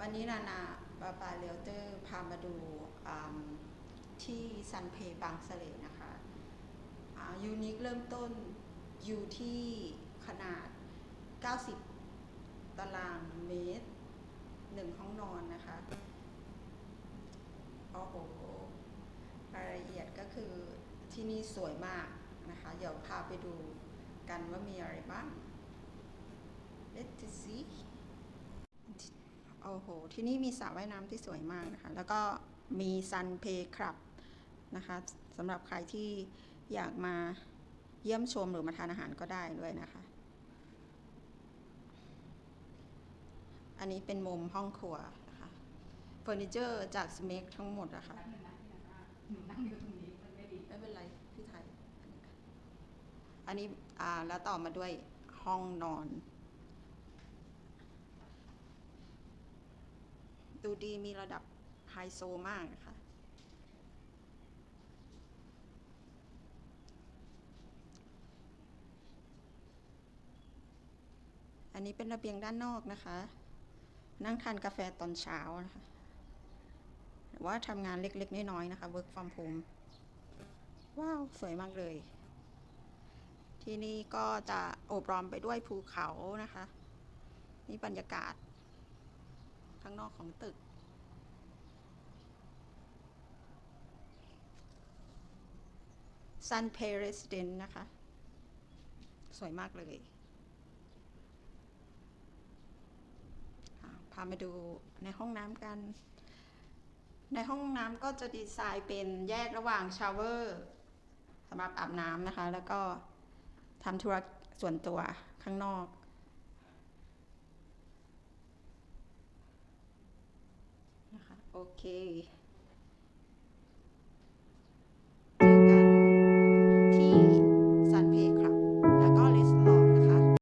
วันนี้นานาบาบาเลียวเตอร์พามาดูที่ซันเพย์บางเสลนะคะยูนิคเริ่มต้นอยู่ที่ขนาด 90 ตารางเมตรหนึ่งห้องนอนนะคะ โอ้โหรายละเอียดก็คือที่นี่สวยมากนะคะ เดี๋ยวพาไปดูกันว่ามีอะไรบ้าง โอ้โห ที่นี่มีสระว่ายน้ำที่สวยมากนะคะ แล้วก็มีซันเพย์คลับนะคะสำหรับใครที่อยากมาเยี่ยมชมหรือมาทานอาหารก็ได้ด้วยนะคะ อันนี้เป็นมุมห้องครัวนะคะเฟอร์นิเจอร์จากสเมกทั้งหมดอะคะ่ะแป๊บนึงนะพี่นาหนูนั่งอยู่ตรงนี้มันไม่ดีไม่เป็นไรพี่ไทย อันนี้อ่าแล้วต่อมาด้วยห้องนอน ดูดีมีระดับไฮโซมากนะคะอันนี้เป็นระเบียงด้านนอกนะคะ นั่งทานกาแฟตอนเช้านะคะหรือว่าทำงานเล็กๆ น้อยๆ นะคะ work from home ว้าว สวยมากเลย ที่นี่ก็จะโอบล้อมไปด้วยภูเขานะคะ นี่บรรยากาศ นอกของตึก Sun Pay Residence นะคะ สวยมากเลยพามาดูในห้องน้ำกัน ในห้องน้ำก็จะดีไซน์เป็นแยกระหว่างชาวเวอร์สำหรับอาบน้ำนะคะ แล้วก็ทำธุระส่วนตัวข้างนอก okay.